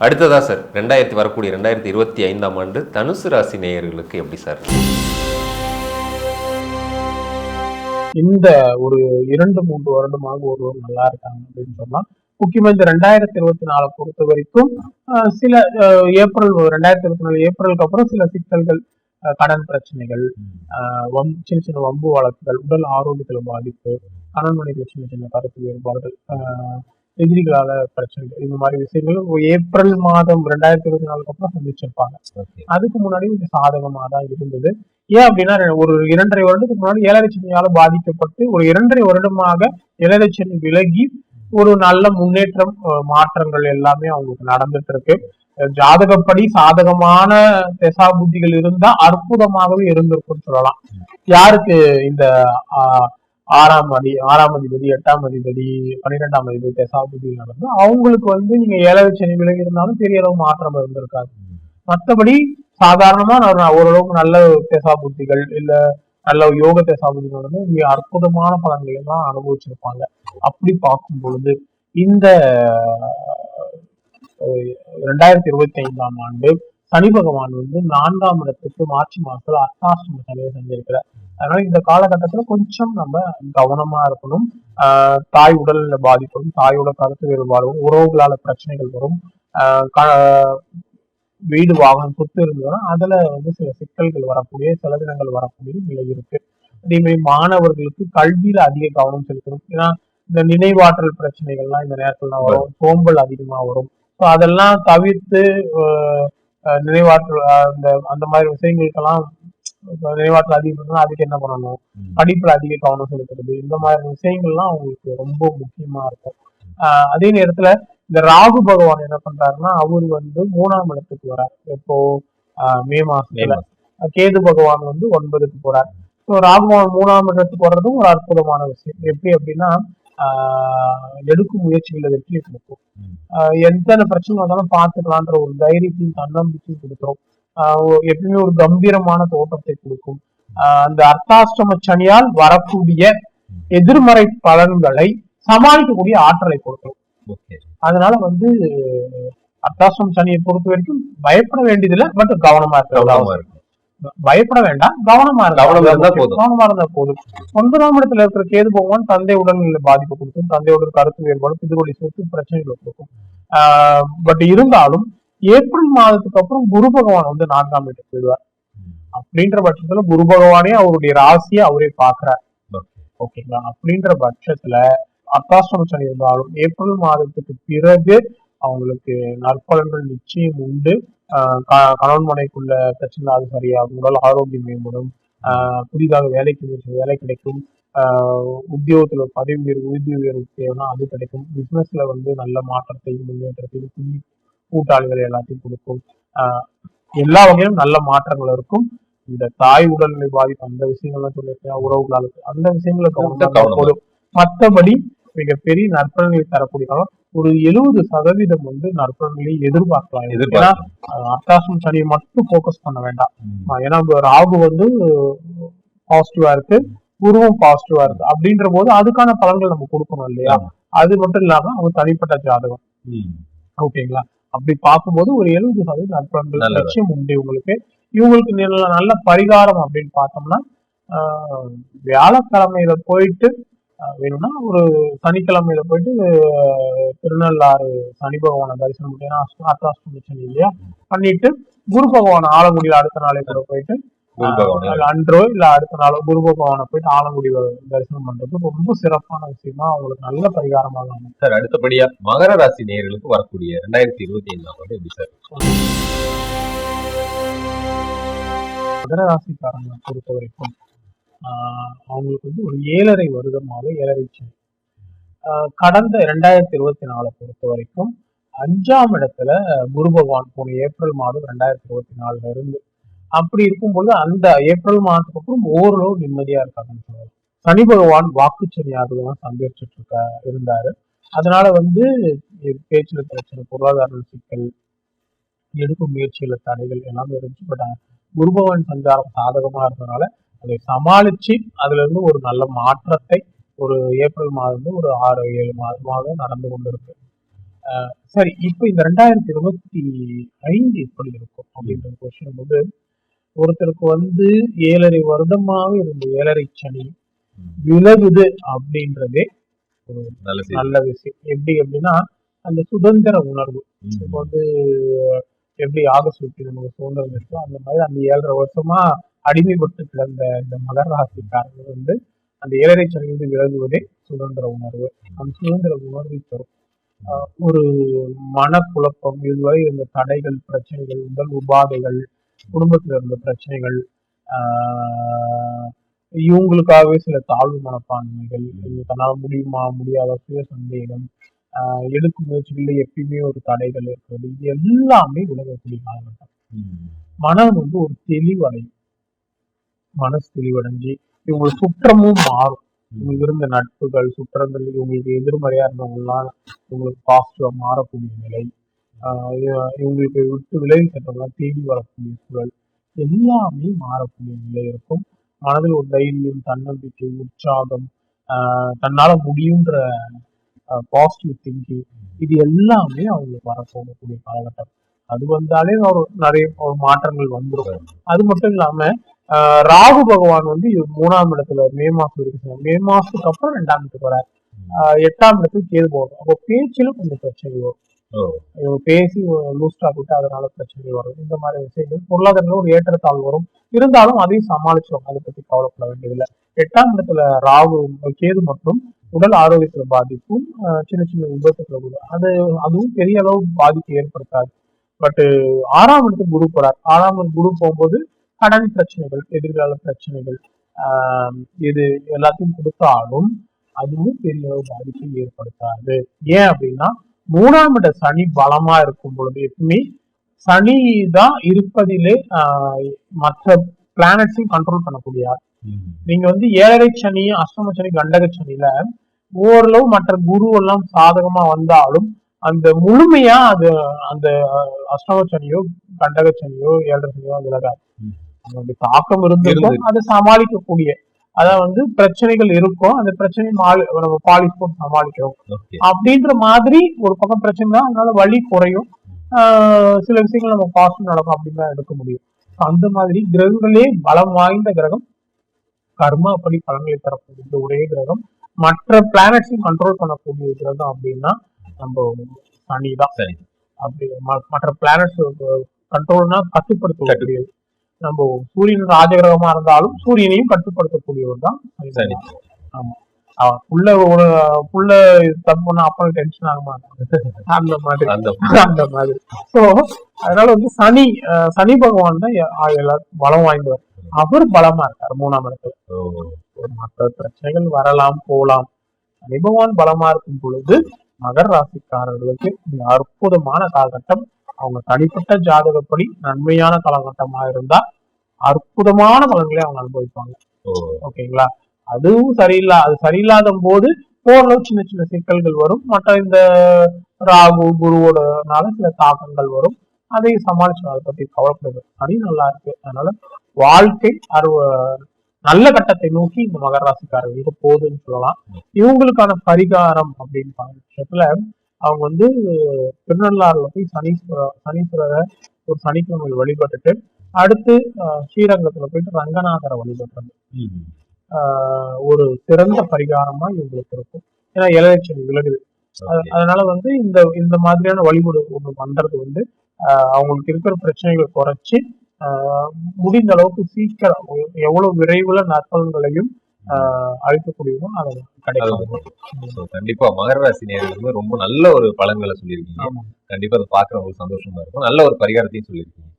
அடுத்ததா சார் ரெண்டாயிரத்தி வரக்கூடிய ரெண்டாயிரத்தி இருபத்தி ஐந்தாம் ஆண்டு தனுசு ராசி நேயர்களுக்கு எப்படி சார்? இந்த ஒரு இரண்டு மூன்று வருடமாக ஒருவர் நல்லா இருக்காங்க அப்படின்னு சொன்னா முக்கியமா இந்த ரெண்டாயிரத்தி இருபத்தி நாலை பொறுத்த வரைக்கும் சில ஏப்ரல் ரெண்டாயிரத்தி இருபத்தி நாலு ஏப்ரலுக்கு அப்புறம் சில சிக்கல்கள் கடன் பிரச்சனைகள் வம் சின்ன சின்ன வம்பு வழக்குகள் உடல் ஆரோக்கியத்துல பாதிப்பு கணவன் மனைவி சின்ன சின்ன கருத்து வேறுபாடுகள் எதிரிகளால பிரச்சனைகள் இந்த மாதிரி விஷயங்கள் ஏப்ரல் மாதம் ரெண்டாயிரத்தி இருபத்தி நாலுக்கு அப்புறம் சந்திச்சிருப்பாங்க. அதுக்கு முன்னாடி கொஞ்சம் சாதகமா தான் இருந்தது. ஏன் அப்படின்னா ஒரு இரண்டரை வருடத்துக்கு முன்னாடி ஏழரை சனியால பாதிக்கப்பட்டு ஒரு இரண்டரை வருடமாக ஏழரை சனி விலகி ஒரு நல்ல முன்னேற்றம் மாற்றங்கள் எல்லாமே அவங்களுக்கு நடந்துட்டு இருக்கு ஜாதகப்படி சாதகமான திசா புத்திகள் இருந்தா அற்புதமாகவே இருந்திருக்கும்னு சொல்லலாம். யாருக்கு இந்த ஆஹ், ஆறாம் அதி ஆறாம் அதிபதி எட்டாம் அதிபதி பன்னிரெண்டாம் அதிபதி தசாபதியில் நடந்து அவங்களுக்கு வந்து நீங்க ஏழரை சனி விலகி இருந்தாலும் பெரிய அளவு மாற்றம் இருந்திருக்காது. மற்றபடி சாதாரணமா நான் ஓரளவுக்கு நல்ல தேசா புத்திகள் இல்ல நல்ல யோக தேசா புத்திகள் வந்து மிக அற்புதமான பலன்களை எல்லாம் அனுபவிச்சிருப்பாங்க. அப்படி பார்க்கும் பொழுது இந்த ரெண்டாயிரத்தி இருபத்தி ஐந்தாம் ஆண்டு சனி பகவான் வந்து நான்காம் இடத்துக்கு மார்ச் மாசத்துல அஷ்டாஷ்டம சனியை செஞ்சிருக்கிறார் அதனால இந்த காலகட்டத்துல கொஞ்சம் நம்ம கவனமா இருக்கணும். ஆஹ் தாய் உடல்ல பாதிப்படும் தாயோட கருத்து வேறுபாடு உறவுகளால பிரச்சனைகள் வரும். வீடு வாகனம் சொத்து இருந்ததுன்னா அதுல வந்து சில சிக்கல்கள் வரக்கூடிய செலவினங்கள் வரக்கூடிய நிலை இருக்கு. அதே மாதிரி மாணவர்களுக்கு கல்வியில அதிக கவனம் செலுத்தணும். ஏன்னா இந்த நினைவாற்றல் பிரச்சனைகள்லாம் இந்த நேரத்துல வரும். சோம்பல் அதிகமா வரும். ஸோ அதெல்லாம் தவிர்த்து நினைவாற்றல் அந்த அந்த மாதிரி விஷயங்களுக்கெல்லாம் நினைவாற்றல் அதிகம் அதுக்கு என்ன பண்ணணும். படிப்புல அதிக கவனம் செலுத்துறது. இந்த மாதிரி விஷயங்கள்லாம் அவங்களுக்கு ரொம்ப முக்கியமா இருக்கும். அதே நேரத்துல இந்த ராகு பகவான் என்ன பண்றாருன்னா அவர் வந்து மூணாம் இடத்துக்கு வரார். இப்போ மே மாசத்துல. கேது பகவான் வந்து ஒன்பதுக்கு போறார். ஸோ ராகு பகவான் மூணாம் இடத்துக்கு வர்றதும் ஒரு அற்புதமான விஷயம். எப்படி அப்படின்னா எடுக்கும் முயற்சிகளை வெற்றியை கொடுக்கும். எத்தனை பிரச்சனை வந்தாலும் பார்த்துக்கலான்ற ஒரு தைரியத்தையும் தன்னம்பிக்கையும் கொடுத்துரும். ஒ- எப்பயுமே ஒரு கம்பீரமான தோட்டத்தை கொடுக்கும். அந்த அர்த்தாஷ்டம சனியால் வரக்கூடிய எதிர்மறை பலன்களை சமாளிக்கக்கூடிய ஆற்றலை கொடுக்கும். அதனால வந்து அர்த்தாஷ்டம சனியை பொறுத்த வரைக்கும் பயப்பட வேண்டியதில்லை பட் கவனமா கவனமா இருக்க இருக்கும் பயப்பட வேண்டாம். கவனமா இருந்தா போதும். கவனமா இருந்தா போதும். ஒன்பதாம் இடத்துல இருக்கிற கேது பகவான் தந்தை உடல்நிலை பாதிப்பு கொடுக்கும். தந்தையோட கருத்து வேறுபாடு பிதுவழி சொத்து பிரச்சனைகளை கொடுக்கும். பட் இருந்தாலும் ஏப்ரல் மாதத்துக்கு அப்புறம் குரு பகவான் வந்து நான்காம் வீட்டுக்கு போயிடுவார். அப்படின்ற பட்சத்துல குரு பகவானே அவருடைய ராசியை அவரே பாக்குறார் ஓகே. ஓகேங்களா? அப்படின்ற பட்சத்துல அர்த்தாஷ்டம சனி இருந்தாலும் ஏப்ரல் மாதத்துக்கு பிறகு அவங்களுக்கு நற்பலன்கள் நிச்சயம் உண்டு. கணவன் மனைக்குள்ள பிரச்சனை அது சரியாகும். உடல் ஆரோக்கியம் மேம்படும். புதிதாக வேலைக்கு முயற்சி வேலை கிடைக்கும். உத்தியோகத்துல பதவி உயர்வு ஊதிய உயர்வு தேவைன்னா அது கிடைக்கும். பிசினஸ்ல வந்து நல்ல மாற்றத்தையும் முன்னேற்றத்தையும் புதிய கூட்டாளிகள் எல்லாத்தையும் கொடுக்கும். எல்லா வகையிலும் நல்ல மாற்றங்கள் இருக்கும். இந்த தாய் உடல்நிலை பாதிப்பு அந்த விஷயங்கள்லாம் சொல்லியிருக்கேன். உறவுகளால் அந்த விஷயங்களை மற்றபடி மிகப்பெரிய நற்பலன்களை தரக்கூடிய காலம் ஒரு எழுபது சதவீதம் வந்து நற்பலன்களை எதிர்பார்க்கலாம். ஏன்னா அர்த்தாசம் சனியை மட்டும் ஃபோக்கஸ் பண்ண வேண்டாம். ஏன்னா ராகு வந்து பாசிட்டிவா இருக்கு குருவும் பாசிட்டிவா இருக்கு. அப்படின்ற போது அதுக்கான பலன்கள் நம்ம கொடுக்கணும் இல்லையா. அது மட்டும் இல்லாம அவங்க தனிப்பட்ட ஜாதகம். ஓகேங்களா? அப்படி பார்க்கும்போது ஒரு எழுபது சதவீதம் நற்பலன்கள். நிச்சயம் உண்டு இவங்களுக்கு. இவங்களுக்கு நல்ல நல்ல பரிகாரம் அப்படின்னு பார்த்தோம்னா வியாழக்கிழமையில போயிட்டு வேணும்னா ஒரு சனிக்கிழமையில போயிட்டு திருநள்ளாறு சனி பகவானை தரிசனம் பண்ணி ஏன்னா அஷ்ட- அர்த்தாஷ்டமி இல்லையா? பண்ணிட்டு குரு பகவான் ஆலங்குடியில அடுத்த நாளே கூட போயிட்டு அன்றோ இல்ல அடுத்த நாளோ குரு பகவானை போயிட்டு ஆலங்குடி தரிசனம் பண்றது ரொம்ப சிறப்பான விஷயமா அவங்களுக்கு நல்ல பரிகாரமாக அமையும். சார் அடுத்தபடியா மகர ராசி நேயர்களுக்கு வரக்கூடிய ரெண்டாயிரத்தி இருபத்தி ஐந்தாம் ஆண்டு எப்படி சார்? மகர ராசிக்காரங்களை பொறுத்த வரைக்கும் அவங்களுக்கு வந்து ஒரு ஏழரை வருடமாக ஏழரை கடந்த ரெண்டாயிரத்தி இருபத்தி நாலை பொறுத்த வரைக்கும் அஞ்சாம் இடத்துல குரு பகவான் போன ஏப்ரல் மாதம் ரெண்டாயிரத்தி இருபத்தி நாலுல இருந்து. அப்படி இருக்கும்பொழுது அந்த ஏப்ரல் மாதத்துக்கு அப்புறம் ஓரளவு நிம்மதியா இருக்காங்கன்னு சொல்லலாம். சனி பகவான் வாக்குச்சனியாக தான் சந்திச்சுட்டு இருக்க இருந்தாரு. அதனால வந்து பேச்சுல பிரச்சனை பொருளாதார சிக்கல் எடுக்கும் முயற்சியில தடைகள் எல்லாமே இருந்துச்சு. பட் குரு பகவான் சஞ்சாரம் சாதகமா இருந்ததுனால அதை சமாளிச்சு அதுல இருந்து ஒரு நல்ல மாற்றத்தை ஒரு ஏப்ரல் மாதம் ஒரு ஆறு ஏழு மாதமாக நடந்து கொண்டிருக்கு. சரி இப்ப இந்த ரெண்டாயிரத்தி இருபத்தி ஐந்து எப்படி இருக்கும் அப்படின்ற கொஸ்டின் போது ஒருத்தருக்கு வந்து ஏழரை வருடமாக இருந்த ஏழரை சனி விலகுது அப்படின்றதே நல்ல செய்தி. நல்ல விஷயம். எப்படி அப்படின்னா அந்த சுதந்திர உணர்வு. இப்போ வந்து எப்படி ஆகஸ்ட் ஃபிஃப்டி நமக்கு சுதந்திரம் இருக்கோ அந்த மாதிரி அந்த ஏழரை வருஷமா அடிமைப்பட்டு கிடந்த இந்த மகர ராசிக்காரர்கள் வந்து அந்த ஏழரை சனியிலிருந்து விலகுவதே சுதந்திர உணர்வு. அந்த சுதந்திர உணர்வை தரும். ஒரு மனக்குழப்பம் இதுவரை இருந்த தடைகள் பிரச்சனைகள் உடல் உபாதைகள் குடும்பத்தில் இருந்த பிரச்சனைகள் இவங்களுக்காகவே சில தாழ்வு மனப்பான்மைகள் தன்னால முடியுமா முடியாத சுய சந்தேகம் எடுக்கும் முயற்சிகள்ல எப்பயுமே ஒரு தடைகள் இருக்கிறது. இது எல்லாமே விலகக்கூடிய காலகட்டம். மனம் வந்து ஒரு தெளிவடையும். மனசு தெளிவடைஞ்சு இவங்க சுற்றமும் மாறும். இவங்களுக்கு இருந்த நட்புகள் சுற்றங்கள் இவங்களுக்கு எதிர்மறையா இருந்தவங்கலாம் இவங்களுக்கு பாசிட்டிவா மாறக்கூடிய நிலை இவங்களுக்கு விட்டு விலகி சென்றவங்களாம் தேடி வரக்கூடிய சூழல் எல்லாமே மாறக்கூடிய நிலை இருக்கும். மனதில் ஒரு தைரியம் தன்னம்பிக்கை உற்சாகம் தன்னால முடியுன்ற பாசிட்டிவ் திங்கிங் இது எல்லாமே அவங்களுக்கு வரப்போகக்கூடிய காலகட்டம். அது வந்தாலே ஒரு நிறைய ஒரு மாற்றங்கள் வந்துடும் அது மட்டும் இல்லாம ராகு பகவான் வந்து மூணாம் இடத்துல மே மாசம் வரைக்கும் மே மாசத்துக்கு அப்புறம் ரெண்டாம் இடத்துக்கு வரார். எட்டாம் இடத்துக்கு கேது போகும் அப்போ பேச்சில கொஞ்சம் பிரச்சனை வரும். இவங்க பேசி லூஸ் ஸ்டாக் விட்டு அதனால பிரச்சனை வரும். இந்த மாதிரி விஷயங்கள். பொருளாதாரத்துல ஒரு ஏற்றத்தாழ் வரும். இருந்தாலும் அதையும் சமாளிச்சோம் அதை பத்தி கவலைப்பட வேண்டியதில்லை. எட்டாம் இடத்துல ராகு கேது மற்றும் உடல் ஆரோக்கியத்துல பாதிப்பும் சின்ன சின்ன விபத்துக்களை கூட. அது அதுவும் பெரிய அளவு பாதிப்பு ஏற்படுத்தாது. பட் ஆறாம் இடத்துக்கு குரு போறார். ஆறாம் குரு போகும்போது கடன் பிரச்சனைகள் எதிர்கால பிரச்சனைகள் இது எல்லாத்தையும் கொடுத்தாலும் அதுவும் பெரிய அளவு பாதிப்பை ஏற்படுத்தாது ஏன் அப்படின்னா மூணாம் இட சனி பலமா இருக்கும் பொழுது எப்பவுமே சனி தான் இருப்பதிலே மற்ற பிளானட்ஸையும் கண்ட்ரோல் பண்ணக்கூடிய. நீங்க வந்து ஏழரை சனி அஷ்டம சனி கண்டக சனியில ஓரளவு மற்ற குரு எல்லாம் சாதகமா வந்தாலும் அந்த முழுமையா அது அந்த அஷ்டம சனியோ கண்டக சனியோ ஏழரை சனியோ விலகாது. அதனுடைய தாக்கம் இருந்திருக்கும் இருந்தது. அதை சமாளிக்கக்கூடிய அதான் வந்து பிரச்சனைகள் இருக்கும் அந்த பிரச்சனை நம்ம பாலிஷ் போட்டு சமாளிக்கிறோம். அப்படின்ற மாதிரி ஒரு பக்கம் பிரச்சனை தான் அதனால வலி குறையும். சில விஷயங்கள் நம்ம பாசிட்டிவ் நடக்கும் அப்படின்னு தான் எடுக்க முடியும். அந்த மாதிரி கிரகங்களே பலம் வாய்ந்த கிரகம். கர்மா படி பலன்களை தரக்கூடிய ஒரே கிரகம். மற்ற பிளானட்ஸையும் கண்ட்ரோல் பண்ணக்கூடிய கிரகம் அப்படின்னா நம்ம சனி தான் சரி. அப்படி மற்ற பிளானட்ஸ் கண்ட்ரோல்னா கட்டுப்படுத்தக்கூடியது. நம்ம சூரியன் ராஜகிரகமா இருந்தாலும் சூரியனையும் கட்டுப்படுத்தக்கூடியவர் தான் சரி. ஆமா. புள்ள ஒரு புள்ள தப்பு பண்ணா அப்பா டென்ஷன் ஆக மாட்டாங்க அந்த மாதிரி. அந்த மாதிரி. சோ அதனால வந்து சனி சனி பகவான் தான் எல்லாரும் பலம் வாய்ந்தவர். அவர் பலமா இருக்காரு மூணாம் இடத்துல. மற்ற பிரச்சனைகள் வரலாம் போலாம். சனி பகவான் பலமா இருக்கும் பொழுது மகர ராசிக்காரர்களுக்கு அற்புதமான காலகட்டம் அவங்க தனிப்பட்ட ஜாதகப்படி நன்மையான காலகட்டமா இருந்தா அற்புதமான பலன்களை அவங்க அனுபவிப்பாங்க. ஓகேங்களா? அதுவும் சரியில்லா அது சரியில்லாத போது ஓரளவு சின்ன சின்ன சிக்கல்கள் வரும். மற்ற இந்த ராகு குருவோடனால சில தாக்கங்கள் வரும். அதை சமாளிச்சு அதை பத்தி கவலைப்படுது சனி நல்லா இருக்கு. அதனால வாழ்க்கை அருவ நல்ல கட்டத்தை நோக்கி இந்த மகர ராசிக்காரர்களுக்கு போகுதுன்னு சொல்லலாம். இவங்களுக்கான பரிகாரம் அப்படின்னு பட்சத்துல அவங்க வந்து திருநள்ளாறுல போய் சனீஸ்வர சனீஸ்வரரை ஒரு சனிக்கிழமை வழிபட்டுட்டு அடுத்து ஸ்ரீரங்கத்துல போயிட்டு ரங்கநாதரை வழிபடுறது. ஆஹ் ஒரு சிறந்த பரிகாரமா இவங்களுக்கு இருக்கும் ஏன்னா இலச்சனி விலகுது. அதனால வந்து இந்த இந்த மாதிரியான வழிபாடு ஒண்ணு பண்றது வந்து அவங்களுக்கு இருக்கிற பிரச்சனைகளை குறைச்சு முடிந்த அளவுக்கு சீக்கிரம் எவ்வளவு விரைவுல நற்பலன்களையும் அது கிடைக்கும் கண்டிப்பா மகர ராசி ரொம்ப நல்ல ஒரு பலன்களை சொல்லியிருக்கீங்க. கண்டிப்பா அதை பாக்குறவங்களுக்கு சந்தோஷமா இருக்கும். நல்ல ஒரு பரிகாரத்தையும் சொல்லியிருக்கீங்க.